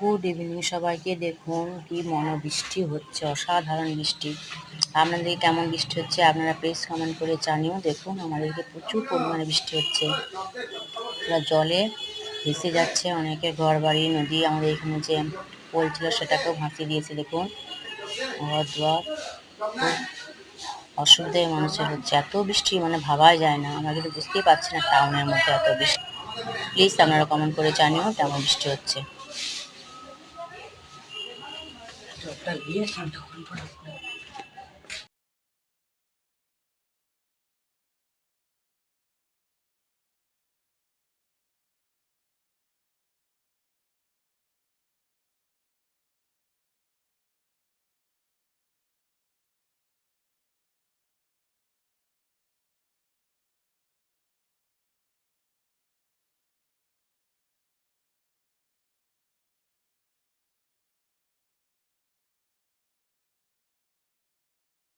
Good evening সবাইকে। দেখুন কি মনো বৃষ্টি হচ্ছে, অসাধারণ বৃষ্টি। আপনাদের কেমন বৃষ্টি হচ্ছে আপনারা প্লিজ কমেন্ট করে জানিও। দেখুন আমাদেরকে প্রচুর পরিমাণে বৃষ্টি হচ্ছে। জলে ভেসে যাচ্ছে অনেকের ঘর বাড়ি নদী, আমাদের এখানে যে পোল ছিল সেটাকেও ভাসিয়ে দিয়েছে, দেখুন। ঘর অসুবিধায় মানুষের হচ্ছে। এত বৃষ্টি মানে ভাবাই যায় না। আমরা কিন্তু বুঝতেই পারছি না টাউনের মধ্যে এত বৃষ্টি। প্লিজ আপনারা কমেন্ট করে জানিও কেমন বৃষ্টি হচ্ছে। একটা দিয়ে তখন পরে